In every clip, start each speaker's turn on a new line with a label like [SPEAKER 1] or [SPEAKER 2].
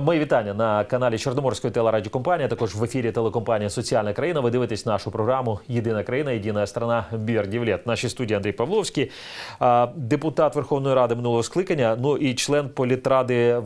[SPEAKER 1] Мої вітання на каналі Чорноморської телерадіокомпанії. Також в ефірі телекомпанія Соціальна країна. Ви дивитесь нашу програму Єдина країна, єдина страна Бірдівлет. В нашій студії Андрій Павловський, депутат Верховної Ради минулого скликання. Ну і член політради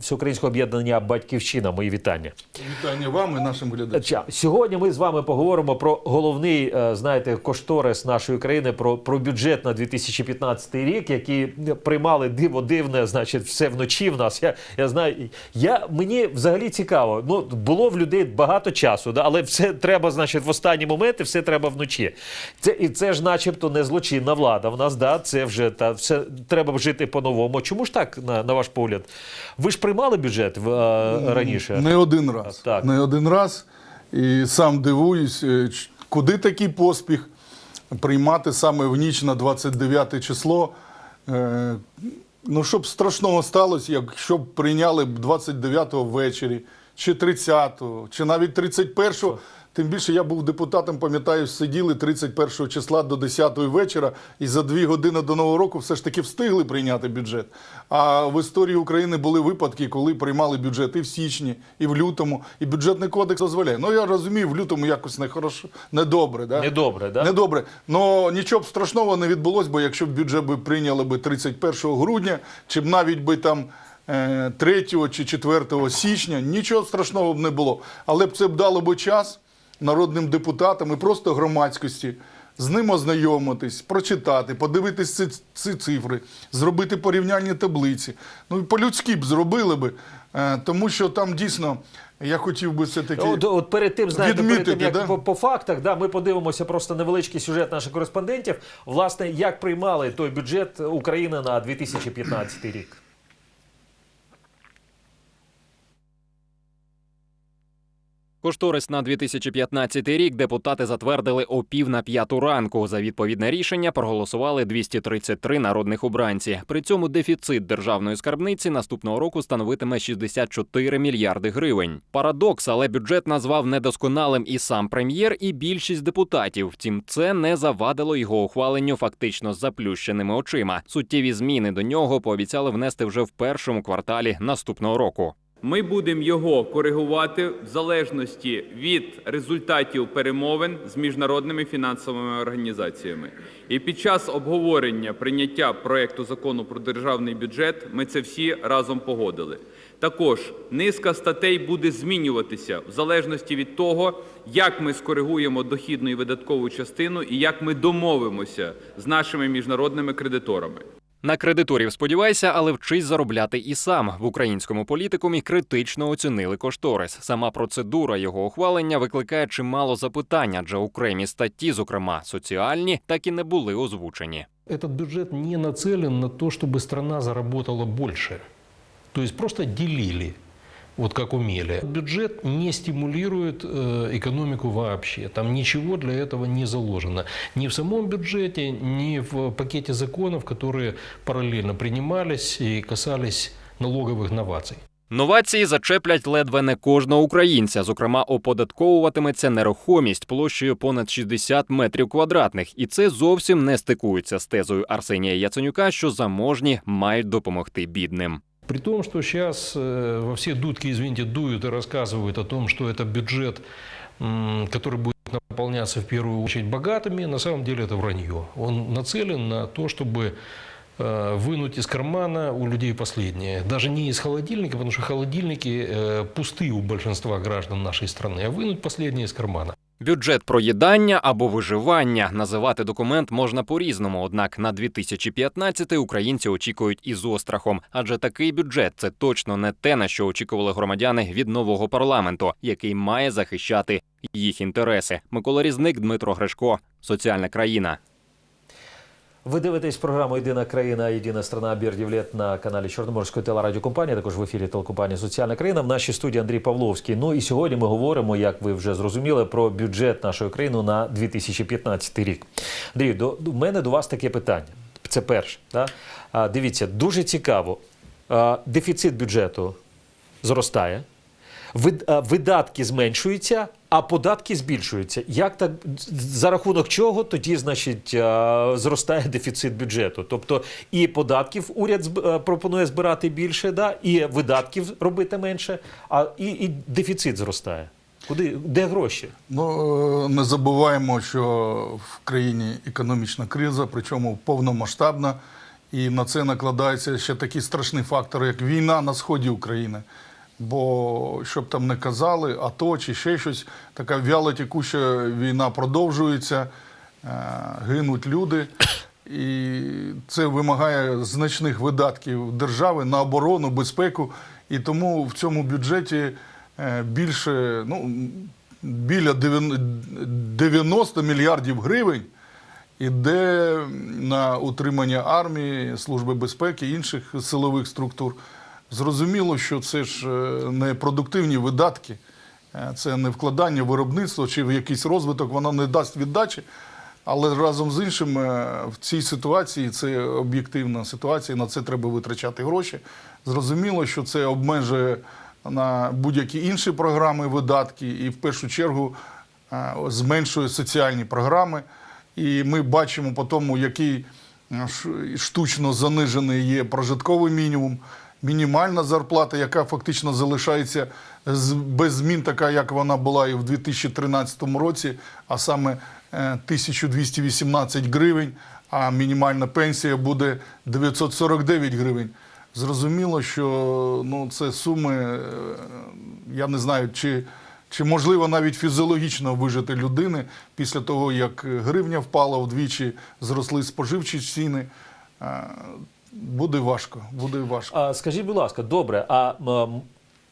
[SPEAKER 1] Всеукраїнського об'єднання Батьківщина. Мої вітання.
[SPEAKER 2] Вітання вам і нашим глядачам.
[SPEAKER 1] Сьогодні ми з вами поговоримо про головний, е, знаєте, кошторис нашої країни, про, про бюджет на 2015 рік, який приймали диво дивне, значить, все вночі в нас. Я, я знаю, я, мені взагалі цікаво. Ну, було в людей багато часу, да, але все треба, значить, в останні моменти все треба вночі. Це, і це ж начебто не злочинна влада. В нас, да, це вже та, все, треба жити по-новому. Чому ж так, на, на ваш погляд? Ви ж приймали бюджет в, е, раніше?
[SPEAKER 2] Не один раз.
[SPEAKER 1] Так.
[SPEAKER 2] Не один раз. І сам дивуюсь, е, куди такий поспіх приймати саме в ніч на 29 число. Ну, щоб страшного сталося, якщо б прийняли б 29-го ввечері, чи 30-го, чи навіть 31-го. Тим більше я був депутатом, пам'ятаю, сиділи 31 числа до 10-ї вечора, і за дві години до Нового року все ж таки встигли прийняти бюджет. А в історії України були випадки, коли приймали бюджет і в січні, і в лютому, і бюджетний кодекс дозволяє. Ну я розумію, в лютому якось не хорошо, недобре. Да?
[SPEAKER 1] Недобре, да?
[SPEAKER 2] Недобре. Ну нічого б страшного не відбулося, бо якщо б бюджет би прийняли би 31 грудня, чи б навіть би там. е, 3 чи 4 січня нічого страшного б не було. Але б це б дало би час народним депутатам і просто громадськості з ним ознайомитись, прочитати, подивитись ці, ці цифри, зробити порівняння таблиці. Ну по-людськи б зробили би, е, тому що там дійсно я хотів би все таки.
[SPEAKER 1] От, от перед тим, знаєте, перед тим, як
[SPEAKER 2] да?
[SPEAKER 1] по, по фактах, да, ми подивимося просто невеличкий сюжет наших кореспондентів. Власне, як приймали той бюджет України на 2015 рік.
[SPEAKER 3] Кошторис на 2015 рік депутати затвердили о пів на п'яту ранку. За відповідне рішення проголосували 233 народних обранці. При цьому дефіцит державної скарбниці наступного року становитиме 64 мільярди гривень. Парадокс, але бюджет назвав недосконалим і сам прем'єр, і більшість депутатів. Втім, це не завадило його ухваленню фактично з заплющеними очима. Суттєві зміни до нього пообіцяли внести вже в першому кварталі наступного року.
[SPEAKER 4] Ми будемо його коригувати в залежності від результатів перемовин з міжнародними фінансовими організаціями. І під час обговорення прийняття проекту закону про державний бюджет ми це всі разом погодили. Також низка статей буде змінюватися в залежності від того, як ми скоригуємо дохідну і видаткову частину і як ми домовимося з нашими міжнародними кредиторами.
[SPEAKER 3] На кредиторів сподівайся, але вчись заробляти і сам в українському політикумі критично оцінили кошторис. Сама процедура його ухвалення викликає чимало запитань, адже окремі статті, зокрема соціальні, так і не були озвучені.
[SPEAKER 5] Этот бюджет не нацелен на то, чтобы страна заработала больше. То есть просто делили, вот как умели. Бюджет не стимулирует э, экономику вообще. Там ничего для этого не заложено. Ни в самом бюджете, ни в пакете законов, которые параллельно принимались и касались налоговых новаций.
[SPEAKER 3] Новації зачеплять ледве не кожного українця. Зокрема, оподатковуватиметься нерухомість площею понад 60 метрів квадратних, і це зовсім не стикується з тезою Арсенія Яценюка, що заможні мають допомогти бідним.
[SPEAKER 5] При том, что сейчас э, во все дудки, извините, дуют и рассказывают о том, что это бюджет, который будет наполняться в первую очередь богатыми, на самом деле это вранье. Он нацелен на то, чтобы э, вынуть из кармана у людей последнее. Даже не из холодильника, потому что холодильники э, пусты у большинства граждан нашей страны, а вынуть последнее из кармана.
[SPEAKER 3] Бюджет проїдання або виживання називати документ можна по-різному. Однак на 2015 українці очікують із острахом, адже такий бюджет це точно не те, на що очікували громадяни від нового парламенту, який має захищати їх інтереси. Микола Різник, Дмитро Гришко, соціальна країна.
[SPEAKER 1] Ви дивитесь програму Єдина країна, єдина страна Бірдівлет на каналі Чорноморської телерадіокомпанії, також в ефірі телекомпанії Соціальна країна. В нашій студії Андрій Павловський. Ну і сьогодні ми говоримо, як ви вже зрозуміли, про бюджет нашої країни на 2015 рік. Андрій, до, до мене до вас таке питання. Це перше. Да? А, дивіться, дуже цікаво. А, дефіцит бюджету зростає. Вид- видатки зменшуються, а податки збільшуються. Як так за рахунок чого тоді, значить, зростає дефіцит бюджету? Тобто і податків уряд пропонує збирати більше, да, і видатків робити менше, а і, і дефіцит зростає. Куди де гроші?
[SPEAKER 2] Ну, е, не забуваємо, що в країні економічна криза, причому повномасштабна, і на це накладаються ще такі страшні фактори, як війна на сході України. Бо щоб там не казали, АТО чи ще щось, така вялотекуща війна продовжується, е, гинуть люди. І це вимагає значних видатків держави на оборону, безпеку. І тому в цьому бюджеті е, більше, ну, біля 90 мільярдів гривень іде на утримання армії, служби безпеки, інших силових структур. Зрозуміло, що це ж е, не продуктивні видатки, е, це не вкладання виробництво чи в якийсь розвиток, воно не дасть віддачі. Але разом з іншим е, в цій ситуації це об'єктивна ситуація, на це треба витрачати гроші. Зрозуміло, що це обмежує на будь-які інші програми видатки, і в першу чергу зменшує соціальні програми. І ми бачимо по тому, який штучно занижений є прожитковий мінімум, мінімальна зарплата, яка фактично залишається без змін, така як вона була і в 2013 році, а саме е, 1218 гривень, а мінімальна пенсія буде 949 гривень. Зрозуміло, що ну, це суми, е, я не знаю, чи, чи можливо навіть фізіологічно вижити людини після того, як гривня впала вдвічі, зросли споживчі ціни. Буде важко, буде важко.
[SPEAKER 1] А скажіть, будь ласка, добре. А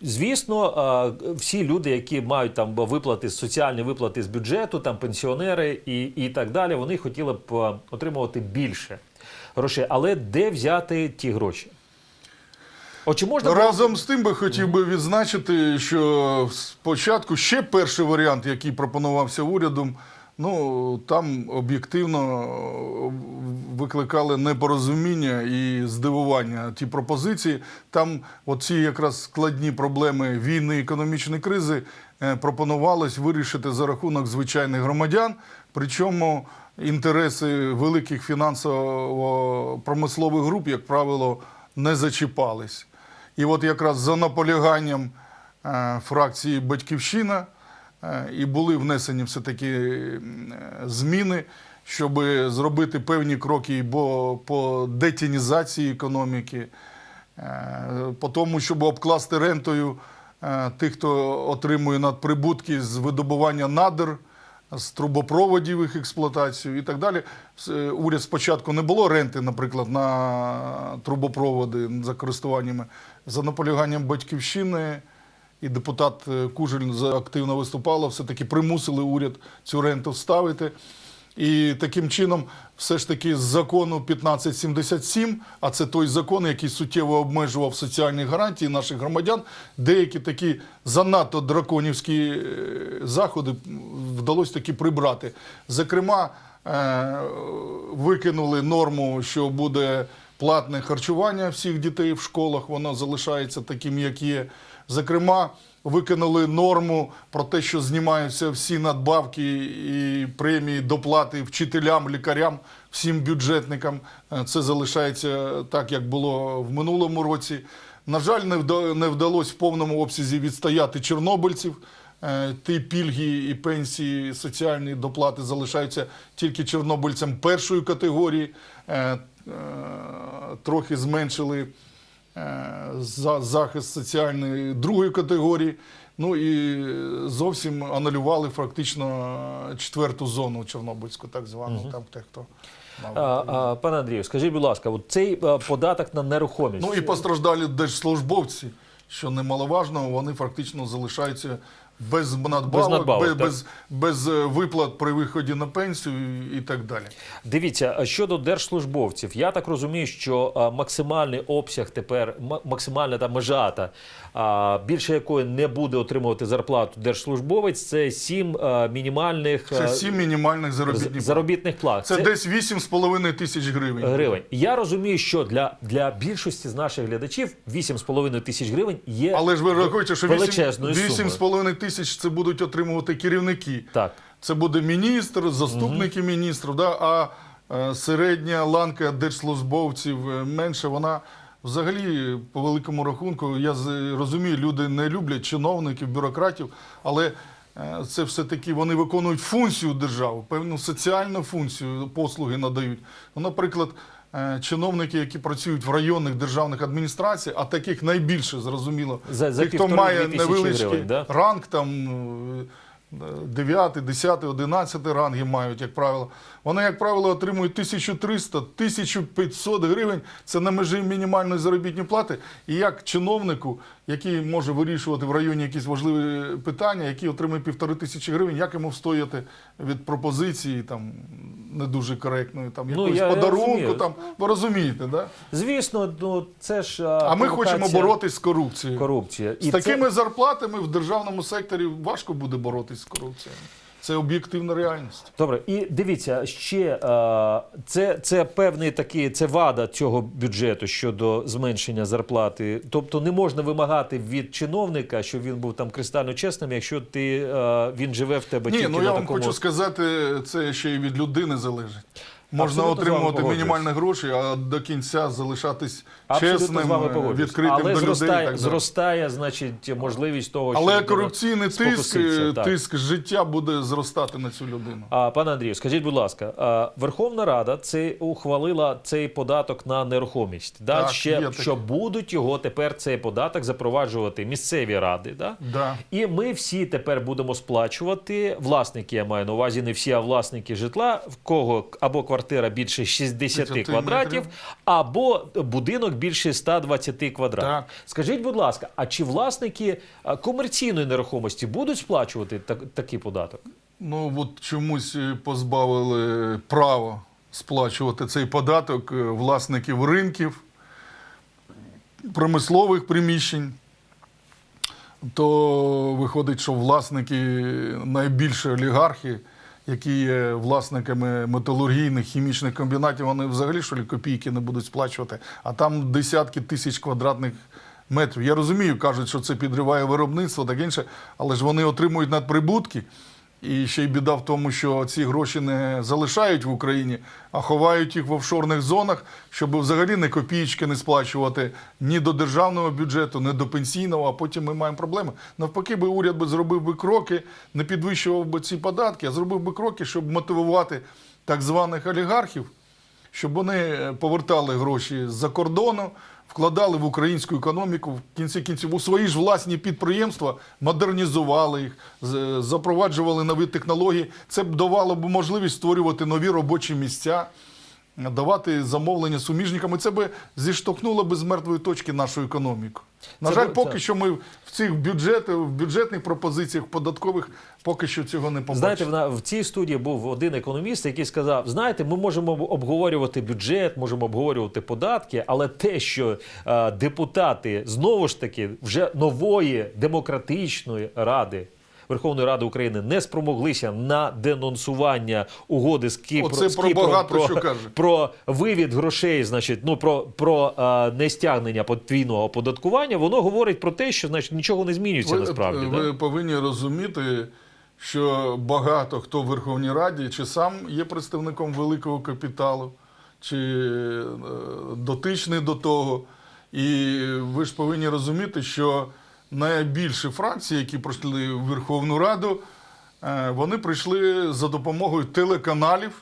[SPEAKER 1] звісно, всі люди, які мають там виплати, соціальні виплати з бюджету, там пенсіонери і, і так далі, вони хотіли б отримувати більше грошей. Але де взяти ті гроші? О, чи можна
[SPEAKER 2] Разом з тим би хотів би відзначити, що спочатку ще перший варіант, який пропонувався урядом, ну там об'єктивно викликали непорозуміння і здивування ті пропозиції. Там оці якраз складні проблеми війни, економічної кризи е, пропонувалось вирішити за рахунок звичайних громадян. Причому інтереси великих фінансово-промислових груп, як правило, не зачіпались. І от якраз за наполяганням е, фракції Батьківщина е, і були внесені все-таки е, зміни, щоб зробити певні кроки бо по детінізації економіки, е, по тому, щоб обкласти рентою е, тих, хто отримує надприбутки з видобування надр, з трубопроводів їх експлуатацію і так далі. Е, Уряд спочатку не було ренти, наприклад, на трубопроводи за користуваннями. За наполяганням батьківщини і депутат Кужель активно виступала, все-таки примусили уряд цю ренту вставити. І таким чином, все ж таки, з закону 1577, а це той закон, який суттєво обмежував соціальні гарантії наших громадян, деякі такі занадто драконівські е, заходи вдалося таки прибрати. Зокрема, е, викинули норму, що буде платне харчування всіх дітей в школах, воно залишається таким, як є. Зокрема, викинули норму про те, що знімаються всі надбавки і премії, доплати вчителям, лікарям, всім бюджетникам. Е, Це залишається так, як було в минулому році. На жаль, не вдалося в повному обсязі відстояти чорнобильців. Е, Ті пільги і пенсії, соціальні доплати залишаються тільки чорнобильцям першої категорії. Е, Трохи зменшили за захист соціальної другої категорії. Ну і зовсім анулювали фактично четверту зону Чорнобильську, так звану. Там те, хто мав.
[SPEAKER 1] Пане Андрію, скажіть, будь ласка, от цей податок на нерухомість.
[SPEAKER 2] Ну і постраждалі держслужбовці, що немаловажно, вони фактично залишаються Без надбавок, без,
[SPEAKER 1] надбавок,
[SPEAKER 2] без,
[SPEAKER 1] так.
[SPEAKER 2] без, без е, виплат при виході на пенсію і, так далі.
[SPEAKER 1] Дивіться, щодо держслужбовців, я так розумію, що максимальний обсяг тепер, максимальна та межа, та, більше якої не буде отримувати зарплату держслужбовець, це сім мінімальних
[SPEAKER 2] Це сім мінімальних заробітних плат.
[SPEAKER 1] заробітних плат.
[SPEAKER 2] Це, десь 8,5 тисяч гривень.
[SPEAKER 1] гривень. Я розумію, що для, для більшості з наших глядачів 8,5 тисяч гривень є
[SPEAKER 2] Але ж ви рахуєте, що 8,
[SPEAKER 1] величезною
[SPEAKER 2] 8,5 тисяч це будуть отримувати керівники.
[SPEAKER 1] Так.
[SPEAKER 2] Це буде міністр, заступники міністрів, да? а е, середня ланка держслужбовців е, менше, вона взагалі, по великому рахунку, я розумію, люди не люблять чиновників, бюрократів, але е, це все-таки вони виконують функцію держави, певну соціальну функцію, послуги надають. Ну, наприклад, чиновники, які працюють в районних державних адміністраціях, а таких найбільше, зрозуміло,
[SPEAKER 1] За- за
[SPEAKER 2] тих, хто має невеличкий
[SPEAKER 1] гривень, да?
[SPEAKER 2] ранг, там е, 9, 10, 11 ранги мають, як правило. Вони, як правило, отримують 1300, 1500 гривень. Це на межі мінімальної заробітної плати. І як чиновнику, який може вирішувати в районі якісь важливі питання, який отримує півтори тисячі гривень, як йому встояти від пропозиції там не дуже коректної, там
[SPEAKER 1] Ну, я- я
[SPEAKER 2] подарунку.
[SPEAKER 1] розумію.
[SPEAKER 2] там ви розумієте, да?
[SPEAKER 1] Звісно, ну це ж
[SPEAKER 2] А ми хочемо
[SPEAKER 1] провокація,
[SPEAKER 2] боротись з корупцією.
[SPEAKER 1] корупція.
[SPEAKER 2] З такими зарплатами в державному секторі важко буде боротись з корупцією. Це об'єктивна реальність.
[SPEAKER 1] Добре, і дивіться ще е, це, це певний такий це вада цього бюджету щодо зменшення зарплати. Тобто не можна вимагати від чиновника, щоб він був там кристально чесним, якщо ти е, він живе в тебе
[SPEAKER 2] Ні,
[SPEAKER 1] тільки
[SPEAKER 2] ну
[SPEAKER 1] на
[SPEAKER 2] я вам хочу сказати, це ще й від людини залежить. Можна
[SPEAKER 1] Абсолютно з вами
[SPEAKER 2] отримувати
[SPEAKER 1] погоджуюсь.
[SPEAKER 2] мінімальні гроші, а до кінця залишатись
[SPEAKER 1] Абсолютно
[SPEAKER 2] чесним,
[SPEAKER 1] з вами погоджуюсь.
[SPEAKER 2] відкритим
[SPEAKER 1] Але
[SPEAKER 2] до
[SPEAKER 1] зростає,
[SPEAKER 2] людей. І так далі.
[SPEAKER 1] зростає, значить, можливість того, що
[SPEAKER 2] Але
[SPEAKER 1] людина
[SPEAKER 2] корупційний тиск,
[SPEAKER 1] спокуситься,
[SPEAKER 2] е,
[SPEAKER 1] так.
[SPEAKER 2] тиск життя буде зростати на цю людину.
[SPEAKER 1] А, пане Андрію, скажіть, будь ласка, а, Верховна Рада це ухвалила цей податок на нерухомість. Да?
[SPEAKER 2] Так,
[SPEAKER 1] Ще
[SPEAKER 2] таке.
[SPEAKER 1] що будуть його тепер цей податок запроваджувати місцеві ради. Да?
[SPEAKER 2] Да.
[SPEAKER 1] І ми всі тепер будемо сплачувати. Власники я маю на увазі, не всі, а власники житла, в кого або квартира більше 60
[SPEAKER 2] 30
[SPEAKER 1] квадратів,
[SPEAKER 2] метрів.
[SPEAKER 1] або будинок більше 120 квадратів.
[SPEAKER 2] Так.
[SPEAKER 1] Скажіть, будь ласка, а чи власники комерційної нерухомості будуть сплачувати так, такий податок?
[SPEAKER 2] Ну от чомусь е, позбавили права сплачувати цей податок е, власників ринків, промислових приміщень. То виходить, що власники найбільші олігархи, які є власниками металургійних хімічних комбінатів, вони взагалі що копійки не будуть сплачувати, а там десятки тисяч квадратних метрів. Я розумію, кажуть, що це підриває виробництво, так інше, але ж вони отримують надприбутки. І ще й біда в тому, що ці гроші не залишають в Україні, а ховають їх в офшорних зонах, щоб взагалі не копієчки не сплачувати ні до державного бюджету, ні до пенсійного, а потім ми маємо проблеми. Навпаки, би уряд би зробив би кроки, не підвищував би ці податки, а зробив би кроки, щоб мотивувати так званих олігархів, щоб вони повертали гроші з-за кордону, вкладали в українську економіку, в кінці кінців у свої ж власні підприємства, модернізували їх, запроваджували нові технології. Це б давало б можливість створювати нові робочі місця, давати замовлення суміжникам. І це би зіштовхнуло би з мертвої точки нашу економіку. На
[SPEAKER 1] Це
[SPEAKER 2] жаль, поки
[SPEAKER 1] це-
[SPEAKER 2] що ми в цих бюджетах, в бюджетних пропозиціях податкових поки що цього не побачили.
[SPEAKER 1] Знаєте, в, в цій студії був один економіст, який сказав: знаєте, ми можемо обговорювати бюджет, можемо обговорювати податки, але те, що е, депутати знову ж таки вже нової демократичної ради. Верховної Ради України не спромоглися на денонсування угоди з Кіпром,
[SPEAKER 2] Оце
[SPEAKER 1] з
[SPEAKER 2] про
[SPEAKER 1] Кіпром
[SPEAKER 2] багато
[SPEAKER 1] про,
[SPEAKER 2] що каже.
[SPEAKER 1] про вивід грошей, значить, ну про, про е, нестягнення подвійного оподаткування. Воно говорить про те, що значить нічого не змінюється
[SPEAKER 2] Ви,
[SPEAKER 1] насправді.
[SPEAKER 2] ви
[SPEAKER 1] да?
[SPEAKER 2] повинні розуміти, що багато хто в Верховній Раді чи сам є представником великого капіталу, чи е, дотичний до того. І ви ж повинні розуміти, що найбільші фракції, які пройшли в Верховну Раду, е, вони прийшли за допомогою телеканалів,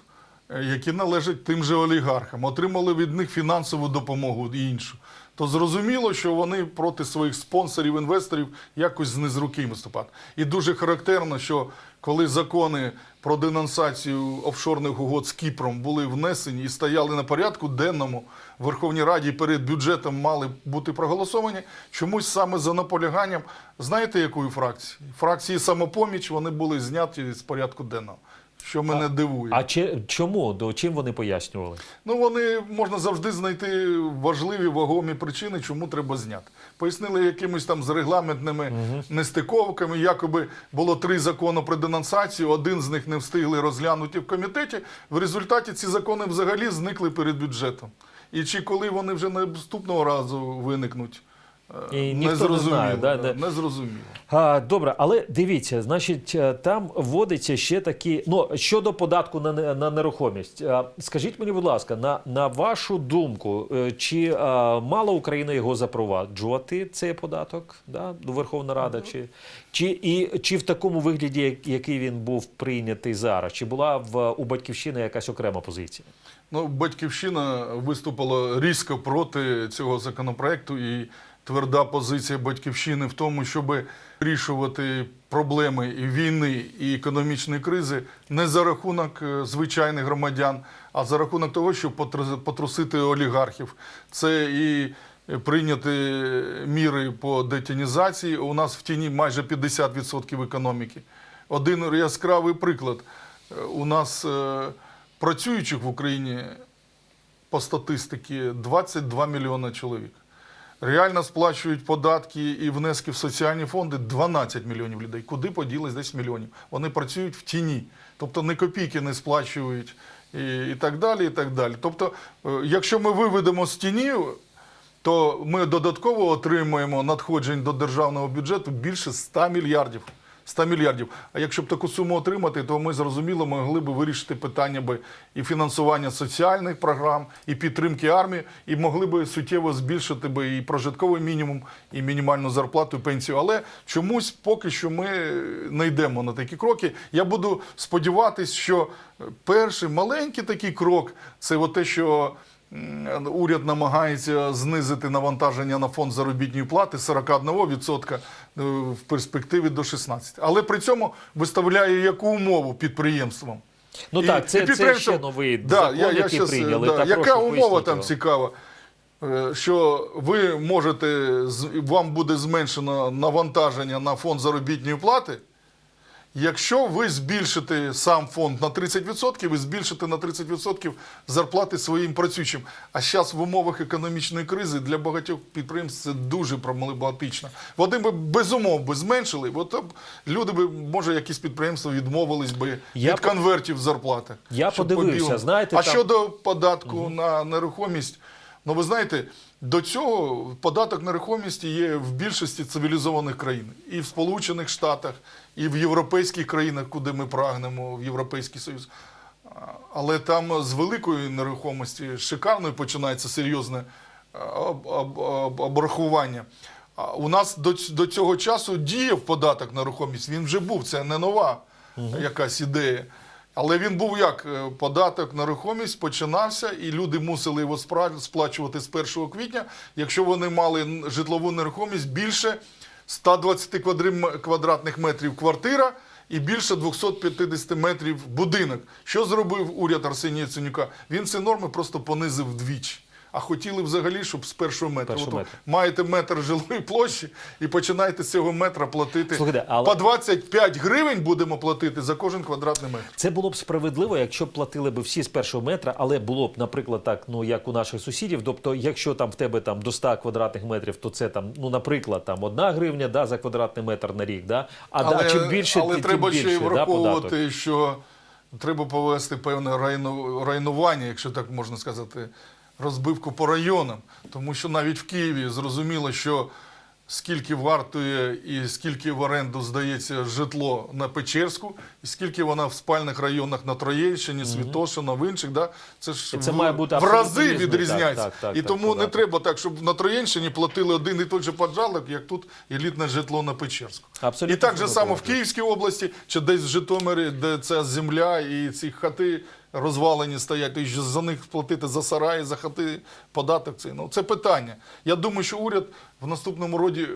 [SPEAKER 2] е, які належать тим же олігархам, отримали від них фінансову допомогу і іншу. То зрозуміло, що вони проти своїх спонсорів, інвесторів якось з руки виступати. І дуже характерно, що коли закони про денонсацію офшорних угод з Кіпром були внесені і стояли на порядку денному в Верховній Раді перед бюджетом мали бути проголосовані, чомусь саме за наполяганням, знаєте, якої фракції? Фракції самопоміч вони були зняті з порядку денного. Що мене дивує.
[SPEAKER 1] А чи, чому? До чим вони пояснювали?
[SPEAKER 2] Ну, вони можна завжди знайти важливі вагомі причини, чому треба зняти. Пояснили якимись там з регламентними нестиковками. Якоби було три закони про денонсацію, один з них не встигли розглянути в комітеті. В результаті ці закони взагалі зникли перед бюджетом. І чи коли вони вже наступного разу виникнуть,
[SPEAKER 1] І ніхто не знає, да,
[SPEAKER 2] да,
[SPEAKER 1] да.
[SPEAKER 2] не зрозуміло.
[SPEAKER 1] А, добре, але дивіться, значить, е, там вводиться ще такі. Ну щодо податку на, не- на нерухомість. А, Скажіть мені, будь ласка, на, на вашу думку, е, чи а, мала Україна його запроваджувати цей податок? Да? Верховна Рада, чи, чи і чи в такому вигляді, як- який він був прийнятий зараз? Чи була в у батьківщини якась окрема позиція?
[SPEAKER 2] Ну, батьківщина виступила різко проти цього законопроекту, і тверда позиція батьківщини в тому, щоб вирішувати проблеми і війни і економічної кризи не за рахунок е, звичайних громадян, а за рахунок того, щоб потрусити олігархів. Це і прийняти міри по детінізації. У нас в тіні майже 50% економіки. Один яскравий приклад. Е, У нас е, працюючих в Україні по статистиці 22 мільйони чоловік. Реально сплачують податки і внески в соціальні фонди 12 мільйонів людей. Куди поділись 10 мільйонів? Вони працюють в тіні. Тобто ні копійки не сплачують і, і так далі. і так далі. Тобто, е, якщо ми виведемо з тіні, то ми додатково отримуємо надходжень до державного бюджету більше 100 мільярдів. 100 мільярдів. А якщо б таку суму отримати, то ми зрозуміло могли б вирішити питання би і фінансування соціальних програм, і підтримки армії, і могли б суттєво збільшити би і прожитковий мінімум, і мінімальну зарплату, і пенсію. Але чомусь поки що ми не йдемо на такі кроки. Я буду сподіватися, що перший маленький такий крок це от те, що. Уряд намагається знизити навантаження на фонд заробітної плати з 41% е, в перспективі до 16%. Але при цьому виставляє яку умову підприємствам.
[SPEAKER 1] Ну
[SPEAKER 2] І-
[SPEAKER 1] так, це,
[SPEAKER 2] і
[SPEAKER 1] це ще новий
[SPEAKER 2] Да,
[SPEAKER 1] закон,
[SPEAKER 2] я, я
[SPEAKER 1] який
[SPEAKER 2] щас,
[SPEAKER 1] прийняли.
[SPEAKER 2] да,
[SPEAKER 1] Та
[SPEAKER 2] яка умова там
[SPEAKER 1] його.
[SPEAKER 2] цікава? Е, Що ви можете, вам буде зменшено навантаження на фонд заробітної плати, якщо ви збільшите сам фонд на 30%, ви збільшите на 30% зарплати своїм працюючим. А зараз в умовах економічної кризи для багатьох підприємств це дуже проблематично. Вони би без умов би зменшили, бо то б люди би, може, якісь підприємства відмовились би
[SPEAKER 1] Я
[SPEAKER 2] від
[SPEAKER 1] по-
[SPEAKER 2] конвертів зарплати.
[SPEAKER 1] Я подивився,
[SPEAKER 2] по-білому.
[SPEAKER 1] знаєте,
[SPEAKER 2] а
[SPEAKER 1] там-
[SPEAKER 2] щодо податку на нерухомість, ну ви знаєте, до цього податок на нерухомість є в більшості цивілізованих країн. І в Сполучених Штатах, і в європейських країнах, куди ми прагнемо, в Європейський Союз. Але там з великої нерухомості, з шикарної починається серйозне обрахування. У нас до, до цього часу діяв податок на нерухомість. Він вже був, це не нова якась ідея. Але він був як Е, податок на рухомість починався, і люди мусили його сплачувати з 1 квітня, якщо вони мали житлову нерухомість більше 120 квадрим- квадратних метрів квартира і більше 250 метрів будинок. Що зробив уряд Арсенія Ценюка? Він ці норми просто понизив вдвічі. А хотіли взагалі, щоб з першого метра.
[SPEAKER 1] Першого
[SPEAKER 2] От
[SPEAKER 1] метра.
[SPEAKER 2] маєте метр жилої площі і починаєте з цього метра платити
[SPEAKER 1] Слухайте, але-
[SPEAKER 2] по 25 гривень будемо платити за кожен квадратний метр.
[SPEAKER 1] Це було б справедливо, якщо б платили б всі з першого метра, але було б, наприклад, так, ну як у наших сусідів. Тобто, якщо там в тебе там до 100 квадратних метрів, то це там, ну, наприклад, там одна гривня да, за квадратний метр на рік. Да? А да, чим більше,
[SPEAKER 2] але
[SPEAKER 1] тим
[SPEAKER 2] треба
[SPEAKER 1] більше,
[SPEAKER 2] ще й
[SPEAKER 1] да,
[SPEAKER 2] враховувати,
[SPEAKER 1] податок.
[SPEAKER 2] що треба повести певне райну, райнування, якщо так можна сказати, розбивку по районам. Тому що навіть в Києві зрозуміло, що скільки вартує і скільки в оренду здається житло на Печерську, і скільки вона в спальних районах на Троєщині, Святошино, в інших, да? це ж
[SPEAKER 1] І це
[SPEAKER 2] в,
[SPEAKER 1] має бути
[SPEAKER 2] в
[SPEAKER 1] абсолютно
[SPEAKER 2] рази відрізняється.
[SPEAKER 1] так, так, так,
[SPEAKER 2] і
[SPEAKER 1] так,
[SPEAKER 2] тому не
[SPEAKER 1] податок.
[SPEAKER 2] треба так, щоб на Троєщині платили один і той же поджалок, як тут елітне житло на Печерську.
[SPEAKER 1] Абсолютно
[SPEAKER 2] і так же
[SPEAKER 1] згоден.
[SPEAKER 2] само в Київській області, чи десь в Житомирі, де ця земля і ці хати розвалені стоять, і за них платити за сараї, за хати податок. Це, ну, це питання. Я думаю, що уряд в наступному роді,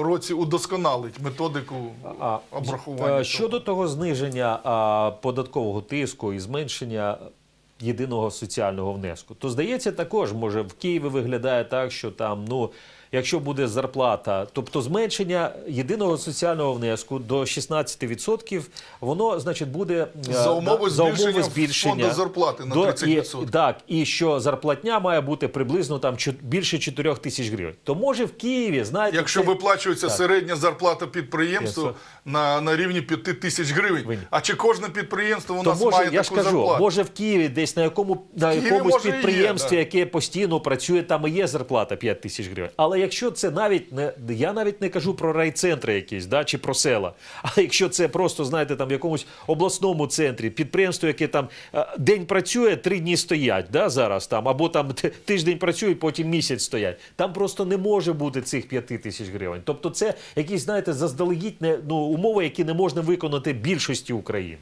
[SPEAKER 2] році удосконалить методику
[SPEAKER 1] А,
[SPEAKER 2] обрахування.
[SPEAKER 1] е, Щодо того зниження а, податкового тиску і зменшення єдиного соціального внеску, то здається, також може в Києві виглядає так, що там, ну. Якщо буде зарплата, тобто зменшення єдиного соціального внеску до 16%, воно значить буде е,
[SPEAKER 2] За умови
[SPEAKER 1] за умови
[SPEAKER 2] збільшення
[SPEAKER 1] збільшення
[SPEAKER 2] фонду зарплати на
[SPEAKER 1] до-
[SPEAKER 2] 30%.
[SPEAKER 1] І, так, і що зарплатня має бути приблизно там більше 4 тисяч гривень. То може в Києві, знаєте,
[SPEAKER 2] Якщо
[SPEAKER 1] це-
[SPEAKER 2] виплачується
[SPEAKER 1] Так.
[SPEAKER 2] середня зарплата підприємству на, на рівні 5 тисяч гривень,
[SPEAKER 1] Гривень.
[SPEAKER 2] а чи кожне підприємство у нас
[SPEAKER 1] може,
[SPEAKER 2] має
[SPEAKER 1] я
[SPEAKER 2] таку
[SPEAKER 1] кажу,
[SPEAKER 2] зарплату?
[SPEAKER 1] може в Києві десь на якому на
[SPEAKER 2] Києві,
[SPEAKER 1] якомусь
[SPEAKER 2] може, і є,
[SPEAKER 1] підприємстві, яке постійно працює, там і є зарплата 5 тисяч гривень. Але якщо це навіть не я навіть не кажу про райцентри якісь, да, чи про села. А якщо це просто знаєте, там в якомусь обласному центрі, підприємство, яке там е, день працює, три дні стоять, да, зараз там, або там тиждень працюють, потім місяць стоять. Там просто не може бути цих 5 тисяч гривень. Тобто, це якісь, знаєте, заздалегідь не, ну, умови, які не можна виконати більшості України.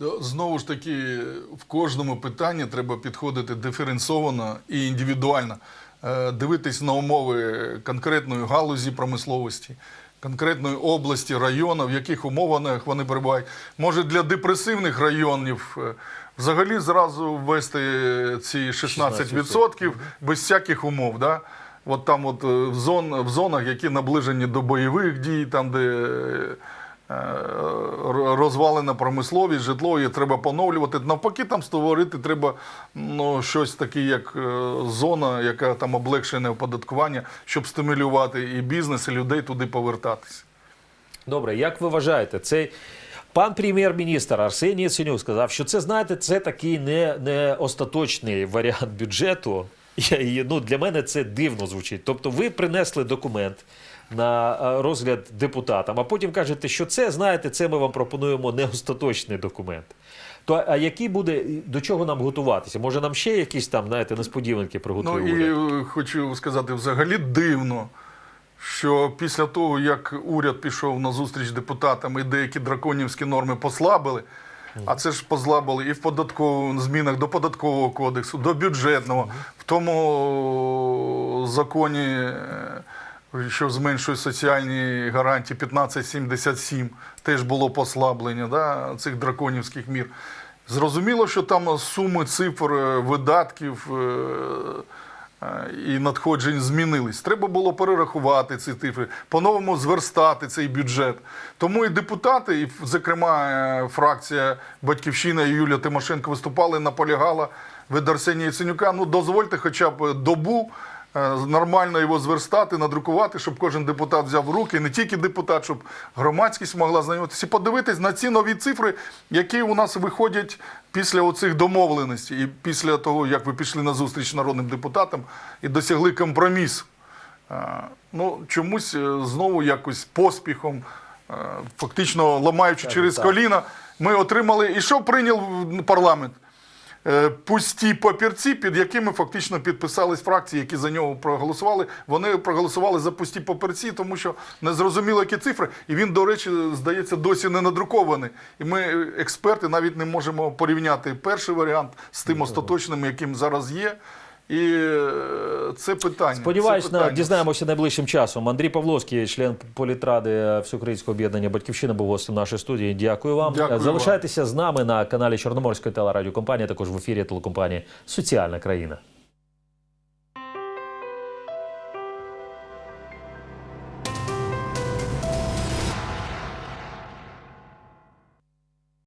[SPEAKER 2] Ну, Знову ж таки, в кожному питанні треба підходити диференцовано і індивідуально, дивитись на умови конкретної галузі промисловості, конкретної області, району, в яких умовах вони перебувають. Може для депресивних районів е, взагалі зразу ввести ці 16% без всяких умов. Да? От там, от е, в, зон, в зонах, які наближені до бойових дій, там, де е, розвалена промисловість, житло, і треба поновлювати. Навпаки, там створити треба ну, щось таке, як е, зона, яка там облегшене оподаткування, щоб стимулювати і бізнес, і людей туди повертатися.
[SPEAKER 1] Добре, як ви вважаєте, цей пан прем'єр-міністр Арсеній Яценюк сказав, що це, знаєте, це такий не, не остаточний варіант бюджету. Я, ну, для мене це дивно звучить. Тобто, ви принесли документ на е, розгляд депутатам, а потім кажете, що це, знаєте, це ми вам пропонуємо не остаточний документ. То а який буде до чого нам готуватися? Може, нам ще якісь там, знаєте, несподіванки
[SPEAKER 2] Ну
[SPEAKER 1] приготує
[SPEAKER 2] і е, хочу сказати, взагалі дивно, що після того, як уряд пішов на зустріч депутатам і деякі драконівські норми послабили, а це ж послабили і в змінах до податкового кодексу, до бюджетного, в тому законі. е, Що зменшує соціальні гарантії 1577, теж було послаблення да, цих драконівських мір. Зрозуміло, що там суми цифр е, видатків е, і надходжень змінились. Треба було перерахувати ці цифри, по-новому зверстати цей бюджет. Тому і депутати, і, зокрема, е, фракція Батьківщина і Юлія Тимошенко виступали, наполягала від Арсенія Яценюка, ну дозвольте хоча б добу. е, Нормально його зверстати, надрукувати, щоб кожен депутат взяв в руки, не тільки депутат, щоб громадськість могла знайомитися подивитись на ці нові цифри, які у нас виходять після оцих домовленостей, і після того, як ви пішли на зустріч народним депутатам і досягли компромісу. Е, Ну, чомусь е, знову якось поспіхом, е, фактично ламаючи через коліна, ми отримали. І що прийняв парламент? Е, Пусті папірці, під якими фактично підписались фракції, які за нього проголосували. Вони проголосували за пусті папірці, тому що не зрозуміло, які цифри. І він, до речі, здається, досі не надрукований. І ми, е, експерти, навіть не можемо порівняти перший варіант з тим остаточним, яким зараз є. І е, це питання.
[SPEAKER 1] Сподіваюсь,
[SPEAKER 2] це
[SPEAKER 1] на
[SPEAKER 2] питання.
[SPEAKER 1] дізнаємося найближчим часом. Андрій Павловський, член політради Всеукраїнського об'єднання Батьківщина, був гостем нашої студії. Дякую вам.
[SPEAKER 2] Дякую вам.
[SPEAKER 1] Залишайтеся з нами на каналі Чорноморської телерадіокомпанії, також в ефірі телекомпанії Соціальна країна.